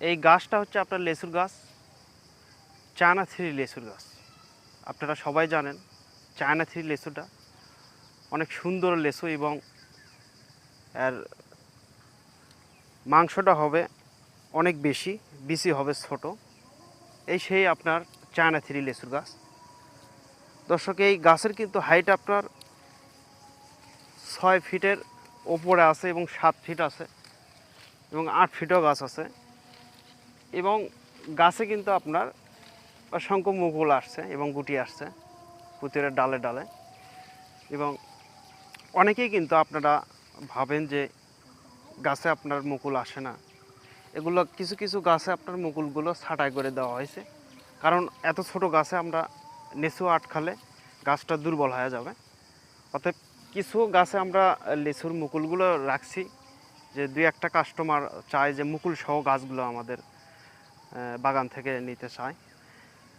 এই গাছটা হচ্ছে আপনার লেসুর গাছ, চায়না থ্রি লেসুর গাছ। আপনারা সবাই জানেন, চায়না থ্রি লেসুটা অনেক সুন্দর লেসু এবং এর মাংসটা হবে অনেক বেশি বিসি হবে ছোট। এই সেই আপনার চায়না থ্রি লেসুর গাছ। দর্শক, এই গাছের কিন্তু হাইট আপনার ছয় ফিটের ওপরে আছে এবং সাত ফিট আছে এবং আট ফিটও গাছ আছে। এবং গাছে কিন্তু আপনার অসংখ্য মুকুল আসছে এবং গুটি আসছে পুতিরের ডালে ডালে। এবং অনেকেই কিন্তু আপনারা ভাবেন যে গাছে আপনার মুকুল আসে না। এগুলো কিছু কিছু গাছে আপনার মুকুলগুলো ছাঁটাই করে দেওয়া হয়েছে। কারণ এত ছোট গাছে আমরা নেচু আটখালে গাছটা দুর্বল হয়ে যাবে। অতএব কিছু গাছে আমরা লিচুর মুকুলগুলো রাখছি যে দুই একটা কাস্টমার চায় যে মুকুল সহ গাছগুলো আমাদের বাগান থেকে নিতে চায়।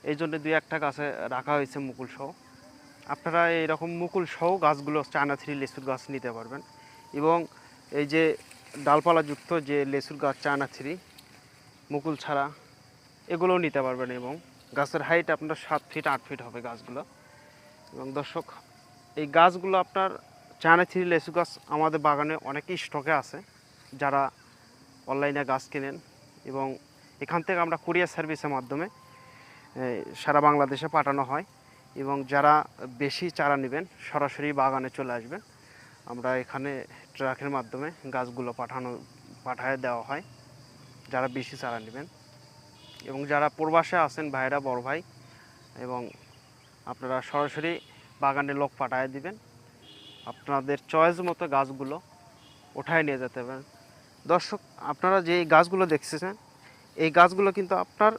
এই জন্য দুই একটা গাছে রাখা হয়েছে মুকুল সহ। আপনারা এইরকম মুকুল সহ গাছগুলো চায়না থ্রি লেসুর গাছ নিতে পারবেন। এবং এই যে ডালপালাযুক্ত যে লেচুর গাছ চায়না থ্রি, মুকুল ছাড়া, এগুলোও নিতে পারবেন এবং গাছের হাইট আপনার সাত ফিট আট ফিট হবে গাছগুলো। এবং দর্শক, এই গাছগুলো আপনার চায়না থ্রি লেচু গাছ আমাদের বাগানে অনেক স্টকে আছে। যারা অনলাইনে গাছ কেনেন এবং এখান থেকে আমরা কুরিয়ার সার্ভিসের মাধ্যমে সারা বাংলাদেশে পাঠানো হয় এবং যারা বেশি চারা নেবেন, সরাসরি বাগানে চলে আসবেন। আমরা এখানে ট্রাকের মাধ্যমে গাছগুলো পাঠানো, পাঠায় দেওয়া হয়, যারা বেশি চারা নেবেন। এবং যারা প্রবাসে আছেন, ভাইরা, বড় ভাই, এবং আপনারা সরাসরি বাগানে লোক পাঠায় দিবেন। আপনাদের চয়েস মতো গাছগুলো ওঠায় নিয়ে যেতে পারেন। দর্শক, আপনারা যে গাছগুলো দেখতেছেন গাছগুলো কিন্তু আপনার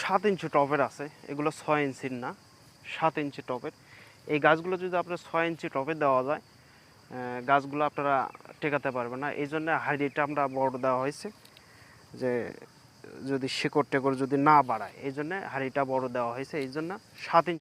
সাত ইঞ্চি টপের আছে। এগুলো ছয় ইঞ্চির না, সাত ইঞ্চি টপের এই গাছগুলো যদি আপনার ছয় ইঞ্চি টপে দেওয়া যায় গাছগুলো আপনারা টেকাতে পারবেন না। এই জন্য হাইডিটা আমরা বড় দেওয়া হয়েছে যে, যদি শিকড় টেকড় যদি না বাড়ায়, এই জন্য হাড়িটা বড় দেওয়া হয়েছে। এই জন্য সাত ইঞ্চি